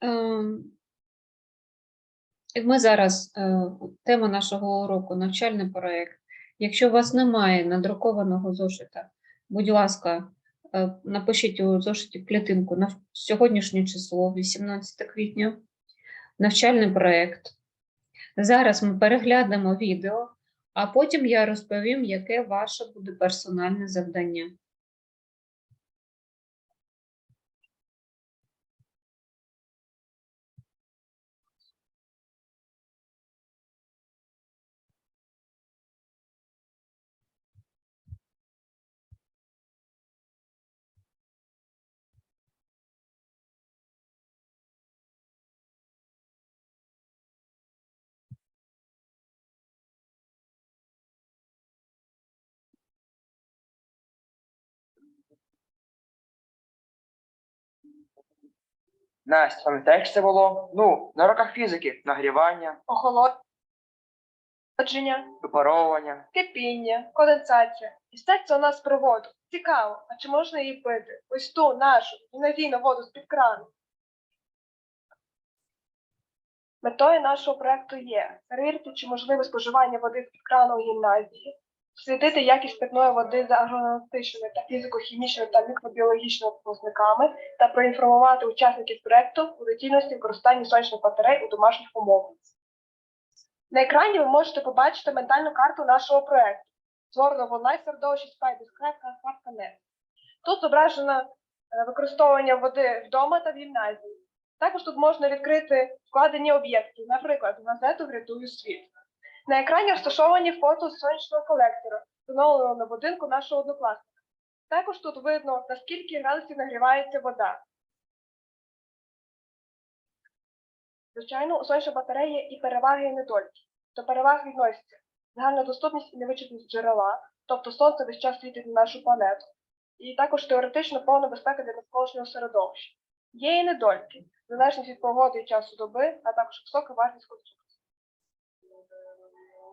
Ем, Ми зараз е, тема нашого уроку навчальний проєкт. Якщо у вас немає надрукованого зошита, будь ласка, е, напишіть у зошиті клітинку на сьогоднішнє число, 18 квітня, навчальний проєкт. Зараз ми переглянемо відео, а потім я розповім, яке ваше буде персональне завдання. Настя, пам'ятаєш, це було? Ну, на уроках фізики, нагрівання, охолодження, випаровування. кипіння, конденсація. І все це у нас про воду. Цікаво, а чи можна її пити? Ось ту нашу гімназійну воду з-під крану. Метою нашого проекту є перевірити, чи можливе споживання води з-під крану у гімназії, дослідити якість питної води за агронометичними та фізико-хімічними та мікробіологічними показниками та проінформувати учасників проекту у доцільності використання сонячних батарей у домашніх умовах. На екрані ви можете побачити ментальну карту нашого проекту, створену в онлайн-середовищі SpyDescribe.net. Тут зображено е, використовування води вдома та в гімназії. Також тут можна відкрити вкладені об'єкти, наприклад, газету Врятую світ. На екрані розташовані фото з сонячного колектора, встановленого на будинку нашого однокласника. Також тут видно, наскільки градусів нагрівається вода. Звичайно, у сонячної батареї є і переваги, і недоліки. До переваг відносяться загальна доступність і невичерпність джерела, тобто сонце весь час світить на нашу планету, і також теоретично повна безпека для навколишнього середовища. Є і недоліки, залежність від погоди і часу доби, а також висока вартість конструкції.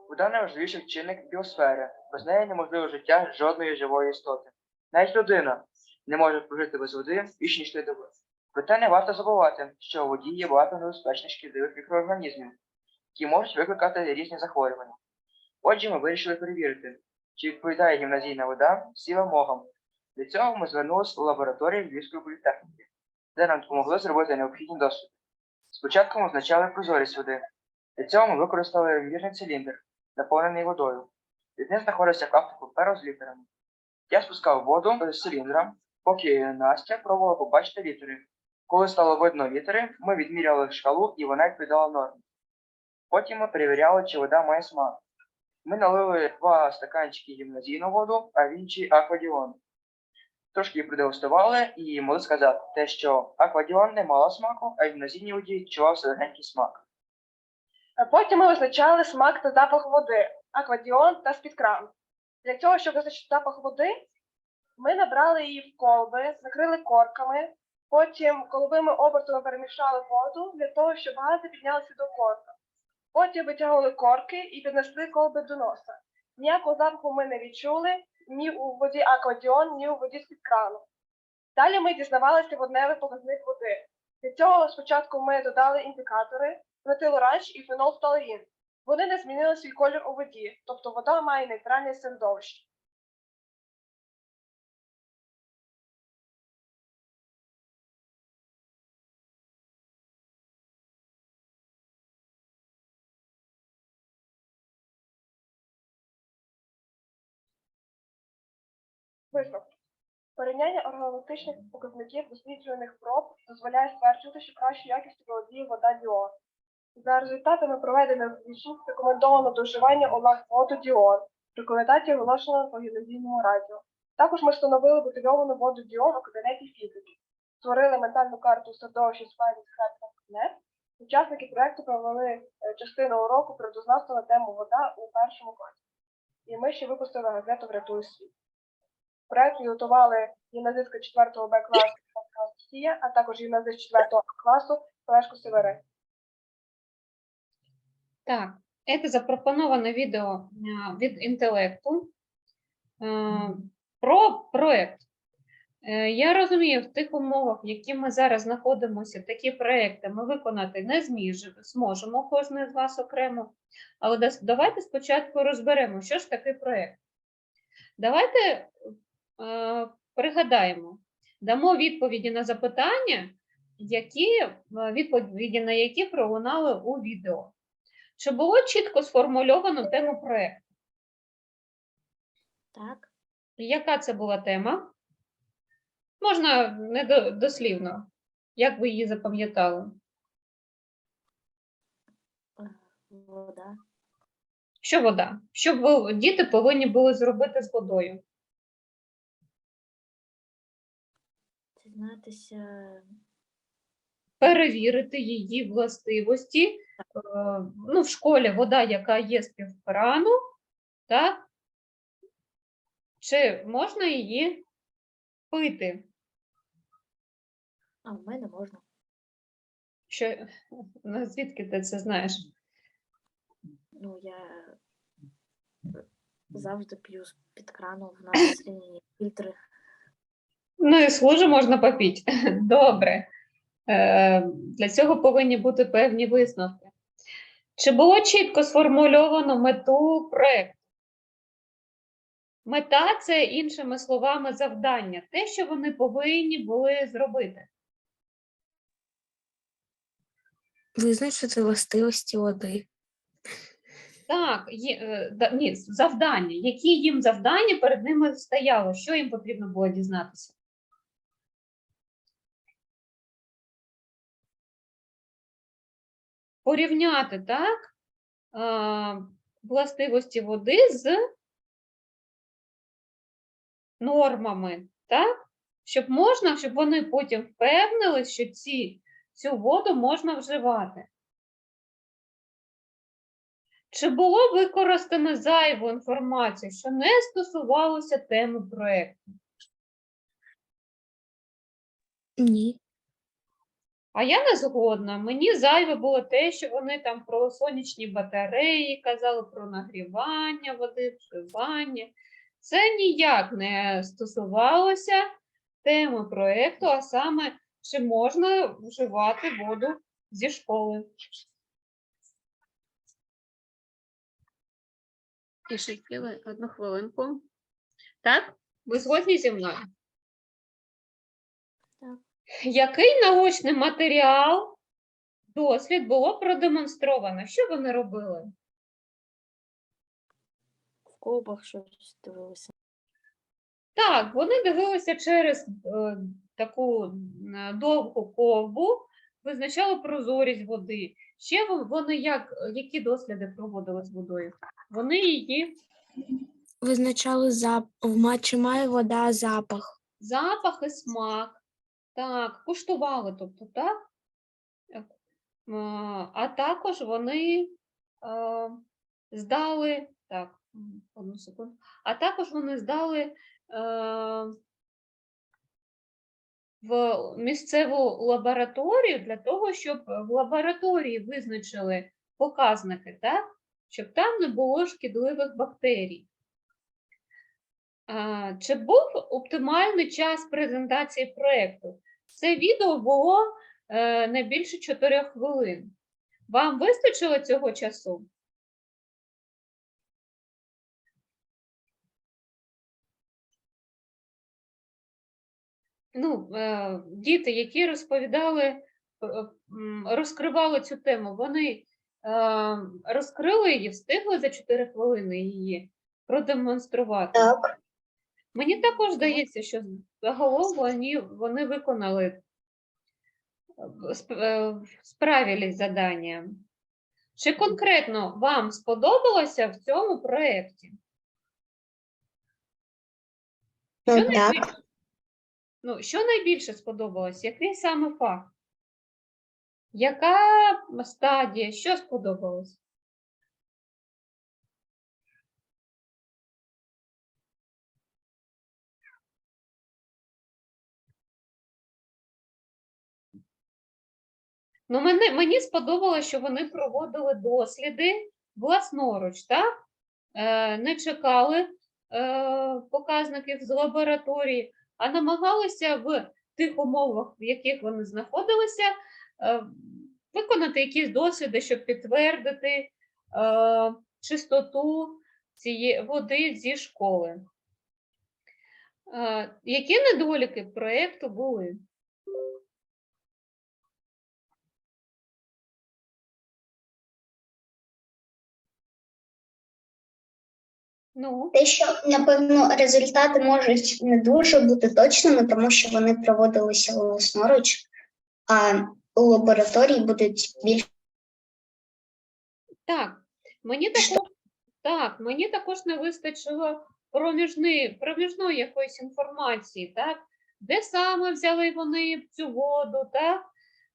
Вода найважливіший чинник біосфери. Без неї неможливе життя жодної живої істоти. Навіть людина не може прожити без води більше ніж три доби. Проте не варто забувати, що у воді є багато небезпечних шкідливих мікроорганізмів, які можуть викликати різні захворювання. Отже, ми вирішили перевірити, чи відповідає гімназійна вода всім вимогам. Для цього ми звернулися у лабораторію Львівської політехніки, де нам допомогли зробити необхідні досліди. Спочатку ми визначали прозорість води. Для цього ми використали вимірний циліндр, наповнений водою. Від них знаходився клаптик паперу з літерами. Я спускав воду з циліндра, поки Настя пробувала побачити літери. Коли стало видно літери, ми відміряли шкалу і вона відповідала нормі. Потім ми перевіряли, чи вода має смак. Ми налили два стаканчики гімназійну воду, а в інші аквадіон. Трошки продегустували і могли сказати те, що аквадіон не мала смаку, а в гімназійній воді відчувався легенький смак. А потім ми визначали смак та запах води, аквадіон та з-під. Для цього, щоб визначити запах води, ми набрали її в колби, накрили корками, потім коловими обертами перемішали воду для того, щоб гази піднялися до корка. Потім витягували корки і піднесли колби до носа. Ніякого запаху ми не відчули ні у воді аквадіон, ні у воді з-під крану. Далі ми дізнавалися водневий показник води. Для цього спочатку ми додали індикатори, метилоранж і фенолфталеїн. Вони не змінили свій колір у воді, тобто вода має нейтральне середовище. Висновки. Порівняння органолептичних показників досліджуваних проб дозволяє стверджувати, що кращу якістю володіє вода Діон. За результатами проведених злічень рекомендовано до вживання у нас воду Діон, рекомендації оголошено по гімназійному радіо. Також ми встановили бутильовану воду Діон у кабінеті фізики, створили ментальну карту середовища Spidey.net. Учасники проекту провели е, частину уроку природознавства на тему вода у першому класі. і ми ще випустили газету Врятуй світ. Проект підготували гімназистка 4 Б класу Анастасія, а також гімназист 4 А класу Олешко Северин. Так, це запропоноване відео від інтелекту про проект. Е, Я розумію, в тих умовах, в які ми зараз знаходимося, такі проекти ми виконати не зможемо, кожен з вас окремо. Але давайте спочатку розберемо, що ж таке проект. Давайте е, пригадаємо, дамо відповіді на запитання, які, е, відповіді на які пролунали у відео. Чи було чітко сформульовано тему проекту? Так, Яка це була тема? Можна не дослівно. Як ви її запам'ятали? вода. Що вода? Що ви- діти повинні були зробити з водою? Дізнатися, Перевірити її властивості. Е, Ну, в школі вода, яка є з півкрану, так? Чи можна її пити? а в мене можна. Що, ну, звідки ти це знаєш? Ну, я завжди п'ю з під крану, в нас фільтри. Ну і з лужи можна попіть. Добре. Е, Для цього повинні бути певні висновки. Чи було чітко сформульовано мету проєкту? Мета це, іншими словами, завдання, те, що вони повинні були зробити. Визначити властивості води. Так, є, е, ні, завдання. Які їм завдання перед ними стояло? Що їм потрібно було дізнатися? Порівняти, так? Властивості води з нормами, так? Щоб можна, щоб вони потім впевнились, що ці, цю воду можна вживати. Чи було використано зайву інформацію, що не стосувалося теми проєкту? Ні. А я не згодна. Мені зайве було те, що вони там про сонячні батареї казали про нагрівання води, вживання. Це ніяк не стосувалося теми проєкту, а саме, чи можна вживати воду зі школи. Тішики, одну хвилинку. Так? Ви згодні зі мною? Який научний матеріал, дослід було продемонстровано? Що вони робили? В колбах щось дивилися. Так, вони дивилися через е, таку м, довгу ковбу, визначали прозорість води. Ще вони як, які досліди проводили з водою? Вони її Визначали зап... в ма- чи має вода запах. запах і смак. Так, куштували, тобто, так? А також вони е, здали, так, одну секунду, а також вони здали е, в місцеву лабораторію для того, щоб в лабораторії визначили показники, так? Щоб там не було шкідливих бактерій. Чи був оптимальний час презентації проєкту? Це відео було е, не більше 4 хвилин. Вам вистачило цього часу? Ну, е, діти, які розповідали, е, розкривали цю тему, вони розкрили її, встигли за 4 хвилини її продемонструвати. Так. Мені також здається, що загалом вони, вони виконали е, е, справились з. Чи конкретно вам сподобалося в цьому проєкті? Що, найбільше, ну, що найбільше сподобалось? Який саме факт? Яка стадія? Що сподобалось? Ну, мене, мені сподобалося, що вони проводили досліди власноруч, так? Е, не чекали е, показників з лабораторії, а намагалися в тих умовах, в яких вони знаходилися, е, виконати якісь досліди, щоб підтвердити е, чистоту цієї води зі школи. Е, які недоліки проєкту були? Ну, Те, що напевно результати можуть не дуже бути точними, тому що вони проводилися власноруч, а у лабораторії будуть більш Так, мені також, так, мені також не вистачило проміжни, проміжної якоїсь інформації, так? Де саме взяли вони цю воду, так?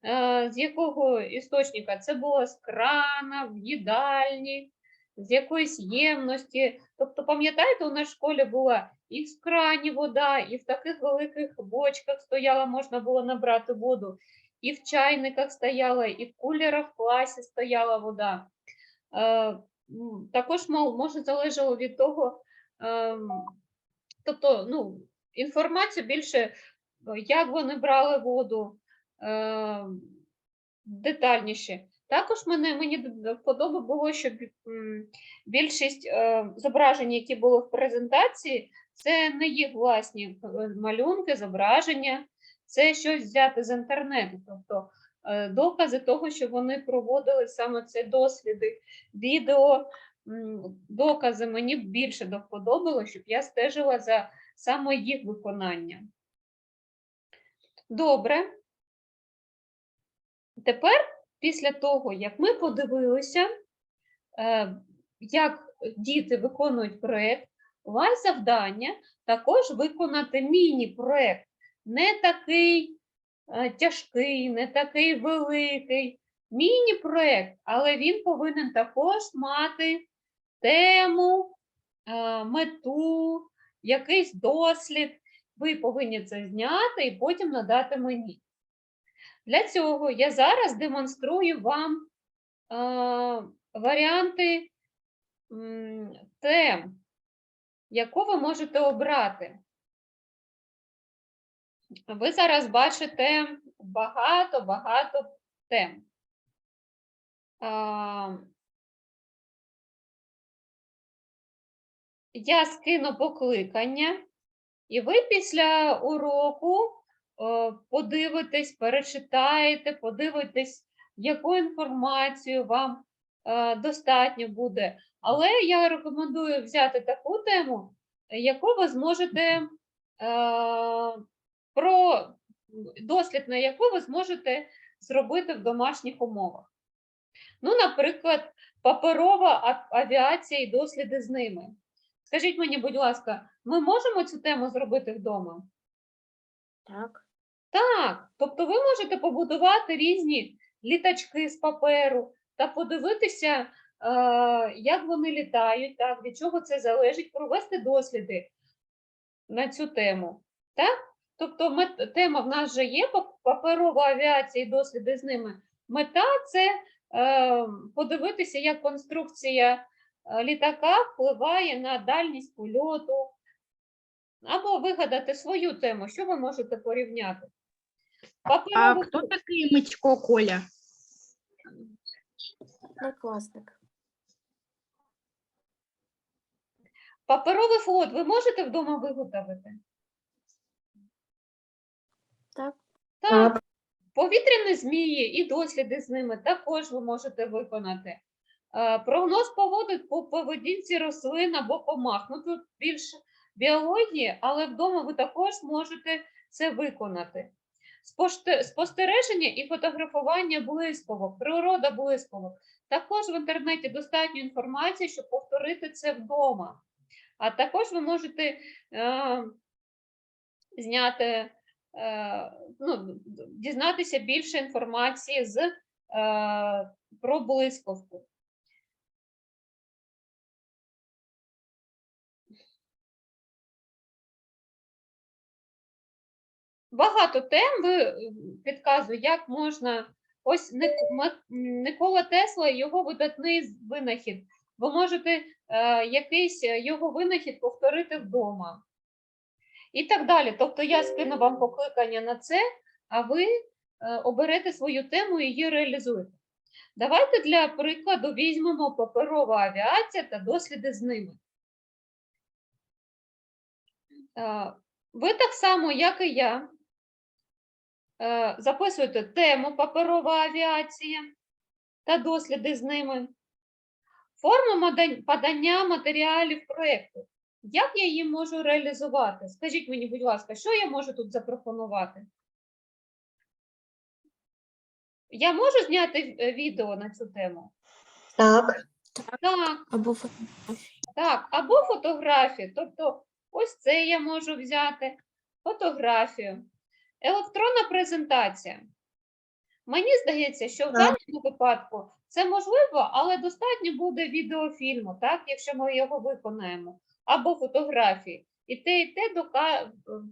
Е, з якого істочника? Це було з крана, в їдальні, з якоїсь ємності. Тобто, пам'ятаєте, у нас в школі була і в крані вода, і в таких великих бочках стояла, можна було набрати воду, і в чайниках стояла, і в кулерах в класі стояла вода. Е, також може залежало від того, ем, тобто, ну, інформацію більше, е, як вони брали воду е, детальніше. Також мене, мені д- д- було, що більшість е, зображень, які були в презентації, це не їх власні е, малюнки, зображення, це щось взяти з інтернету. Тобто е, докази того, що вони проводили саме це досліди, відео, докази мені більше до вподобало, щоб я стежила за саме їх виконанням. Добре. Тепер, після того, як ми подивилися, е, як діти виконують проєкт, у вас завдання також виконати міні-проєкт. Не такий е, тяжкий, не такий великий. Міні-проєкт, але він повинен також мати тему, е, мету, якийсь дослід. Ви повинні це зняти і потім надати мені. Для цього я зараз демонструю вам е, варіанти тем, яку ви можете обрати. Ви зараз бачите багато-багато тем. А, Я скину покликання, і ви після уроку е, подивитесь, перечитаєте, подивитесь, яку інформацію вам е, достатньо буде. Але я рекомендую взяти таку тему, яку ви зможете е, про дослід, на яку ви зможете зробити в домашніх умовах. Ну, наприклад, паперова авіація і досліди з ними. Скажіть мені, будь ласка, ми можемо цю тему зробити вдома? Так. Так, тобто ви можете побудувати різні літачки з паперу та подивитися, е, як вони літають, так, від чого це залежить, провести досліди на цю тему. Так? Тобто тема в нас вже є, паперова авіація і досліди з ними. Мета це е, подивитися, як конструкція е, літака впливає на дальність польоту, або вигадати свою тему, що ви можете порівняти. А Паперовий хто такий Митько Коля? Однокласник. Паперовий флот ви можете вдома виготовити? Так. Так. Повітряні змії і досліди з ними також ви можете виконати. Е, Прогноз погоди по поведінці рослин або комах. Ну тут більше біології, але вдома ви також можете це виконати. Спостереження і фотографування блискавок, природа блискавок. Також в інтернеті достатньо інформації, щоб повторити це вдома. А також ви можете е, зняти, е, ну, дізнатися більше інформації з, е, про блискавку. Багато тем ви е, підказую, як можна ось Никола Тесла, його видатний винахід. Ви можете е, якийсь е, його винахід повторити вдома. І так далі. Тобто я скину вам покликання на це, а ви е, оберете свою тему і її реалізуєте. Давайте для прикладу візьмемо паперова авіація та досліди з ними. Е, Ви так само, як і я, записуєте тему паперова авіація та досліди з ними. Форма мода- подання матеріалів проєкту. Як я її можу реалізувати? Скажіть мені, будь ласка, що я можу тут запропонувати? Я можу зняти е, відео на цю тему? Так. Так, Або фотографії. так, або фотографію. Тобто, ось це я можу взяти, фотографію. Електронна презентація. Мені здається, що в даному випадку це можливо, але достатньо буде відеофільму, так, якщо ми його виконаємо, або фотографії. І те, і те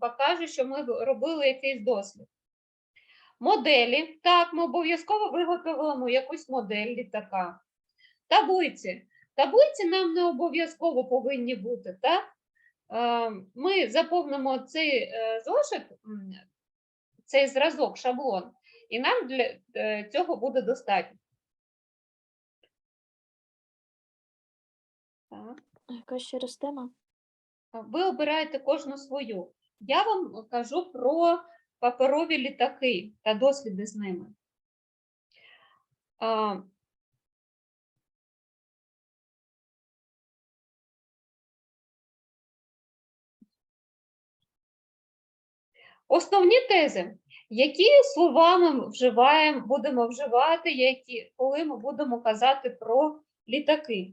покаже, що ми робили якийсь дослід. Моделі. Так, ми обов'язково виготовимо якусь модель літака. Таблиці. Таблиці нам не обов'язково повинні бути, так? Е, Ми заповнимо цей е, зошит, цей зразок, шаблон, і нам для е, цього буде достатньо. Так. Яка ще раз тема? Ви обираєте кожну свою. Я вам кажу про паперові літаки та досліди з ними. Основні тези. Які слова ми вживаємо, будемо вживати, які, коли ми будемо казати про літаки?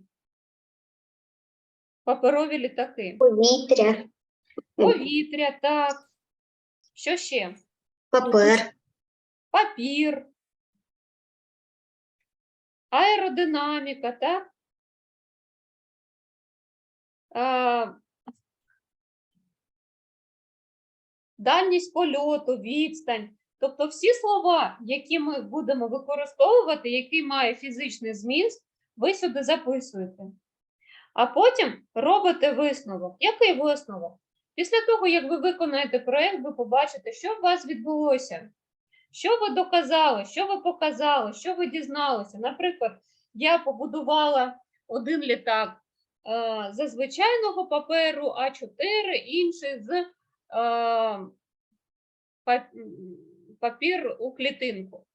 Паперові літаки. Повітря, Повітря, так. Що ще? папер, Папір. Аеродинаміка, так? Дальність польоту, відстань. Тобто всі слова, які ми будемо використовувати, які мають фізичний зміст, ви сюди записуєте. А потім робите висновок. Який висновок? Після того, як ви виконаєте проєкт, ви побачите, що у вас відбулося, що ви доказали, що ви показали, що ви дізналися. Наприклад, я побудувала один літак е, з звичайного паперу А4, інший з папір у клітинку.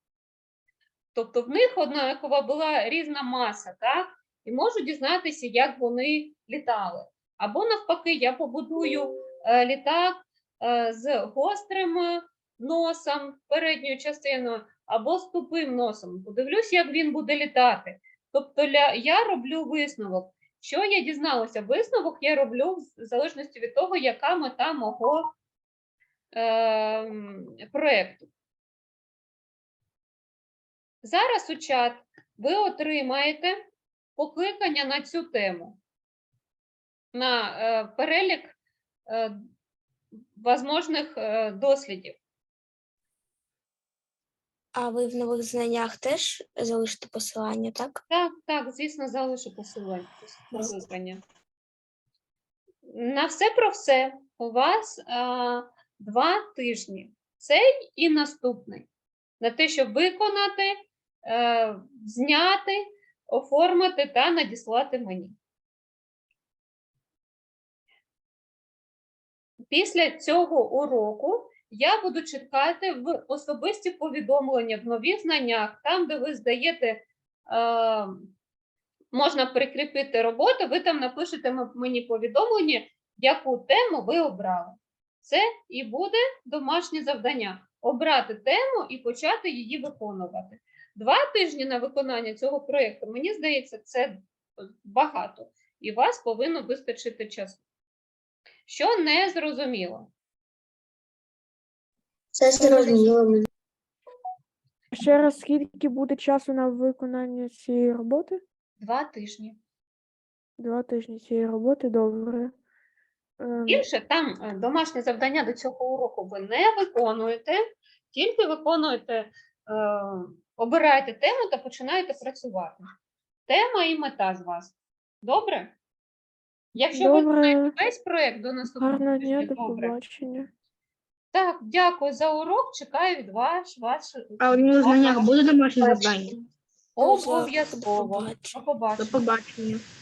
Тобто в них однакова була різна маса, так? І можу дізнатися, як вони літали. Або навпаки, я побудую е, літак е, з гострим е, носом, передньою частиною, або з тупим носом. Подивлюсь, як він буде літати. Тобто я роблю висновок. Що я дізналася? Висновок я роблю в залежності від того, яка мета мого е, проєкту. Зараз у чат ви отримаєте покликання на цю тему, на е, перелік е, возможних е, дослідів. А ви в нових знаннях теж залишите посилання, так? Так, так, звісно, залишу посилання. покликання. На все про все у вас е, два тижні. Цей і наступний. На те, щоб виконати, е, зняти, оформити та надіслати мені. Після цього уроку я буду чекати в особисті повідомлення в нових знаннях, там, де ви здаєте, е, можна прикріпити роботу, ви там напишете мені повідомлення, яку тему ви обрали. Це і буде домашнє завдання обрати тему і почати її виконувати. Два тижні на виконання цього проєкту, мені здається, це багато, і вас повинно вистачити часу. Що не зрозуміло? Це зрозуміло. Ще раз, скільки буде часу на виконання цієї роботи? Два тижні. Два тижні цієї роботи, добре. Ем, Більше там е, домашнє завдання до цього уроку ви не виконуєте, тільки виконуєте обирайте тему та починаєте працювати. Тема і мета з вас. Добре? Якщо ви Добре. знаєте весь проєкт до наступного Гарного дня, тижня, до добре. побачення. Так, дякую за урок. Чекаю від вас ваш А у на знаннях буде домашнє завдання? обов'язково. До побачення. До побачення.